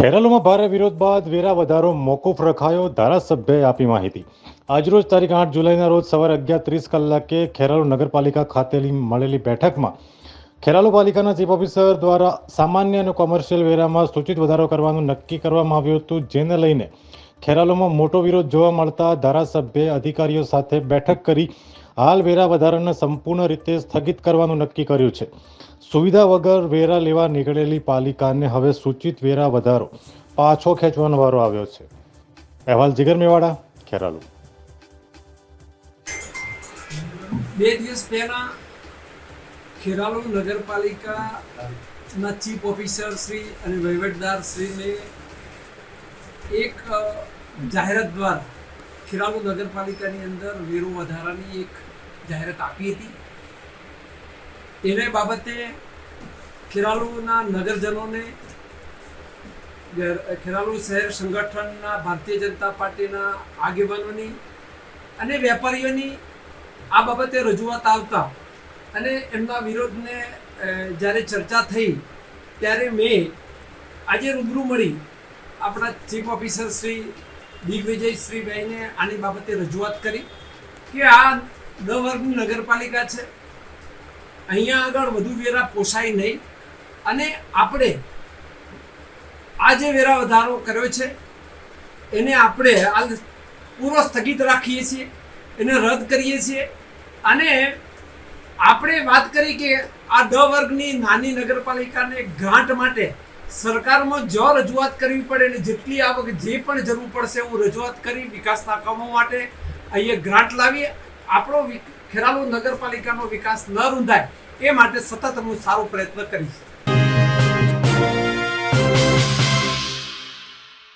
ખેરાલુમાં ભારે વિરોધ બાદ વેરા વધારો મોકૂફ રખાયો ધારાસભ્યએ આપી માહિતી. આજરોજ તારીખ આઠ જુલાઈના રોજ સવારે અગિયાર ત્રીસ કલાકે ખેરાલુ નગરપાલિકા ખાતેની મળેલી બેઠકમાં ખેરાલુ પાલિકાના ચીફ ઓફિસર દ્વારા સામાન્ય અને કોમર્શિયલ વેરામાં સૂચિત વધારો કરવાનું નક્કી કરવામાં આવ્યું હતું, જેને લઈને ખેરાલુમાં મોટો વિરોધ જોવા મળતા ધારાસભ્યએ અધિકારીઓ સાથે બેઠક કરી હાલ વેરા વધારાને સંપૂર્ણ રીતે સ્થગિત કરવાનું નક્કી કર્યું છે. સુવિધા વગર વેરા લેવા નીકળેલી પાલિકાને હવે સૂચિત વેરા વધારો પાછો ખેંચવાનો વારો આવ્યો છે. અહેવાલ જીગર મેવાડા, ખેરાલુ. બે દિવસ પહેલા ખેરાલુ નગરપાલિકાના ચીફ ઓફિસર શ્રી અને વહીવટદાર શ્રીને એક જાહેરાત દ્વારા ખેરાલુ નગરપાલિકાની અંદર વેરો વધારાની એક જાહેરાત આપી હતી. એને બાબતે ખેરાલુના નગરજનોને ગેર- ખેરાલુ શહેર સંગઠનના ભારતીય જનતા પાર્ટીના આગેવાનોની અને વેપારીઓની આ બાબતે રજૂઆત આવતા અને એમના વિરોધને જ્યારે ચર્ચા થઈ ત્યારે મેં આજે રૂબરૂ મળી આપણા ચીફ ઓફિસર શ્રી દિગ્વિજય શ્રીભાઈને આની બાબતે રજૂઆત કરી કે આ દ વર્ગની નગરપાલિકા છે. અહીંયા આગળ વધુ વેરા પોસાય નહીં અને આપણે આ જે વેરા વધારો કર્યો છે, એને આપણે હાલ પૂરો સ્થગિત રાખીએ છીએ, એને રદ કરીએ છીએ અને આપણે વાત કરી કે આ ડ વર્ગની નાની નગરપાલિકાને ગ્રાન્ટ માટે સરકારમાં જો રજૂઆત કરવી પડે અને જેટલી આવક જે પણ જરૂર પડશે હું રજૂઆત કરી વિકાસના કામો માટે અહીંયા ગ્રાન્ટ લાવી આપણો ખેરાલુ નગરપાલિકાનો વિકાસ ન રૂંધાય એ માટે સતત હું સારો પ્રયત્ન કરીશ.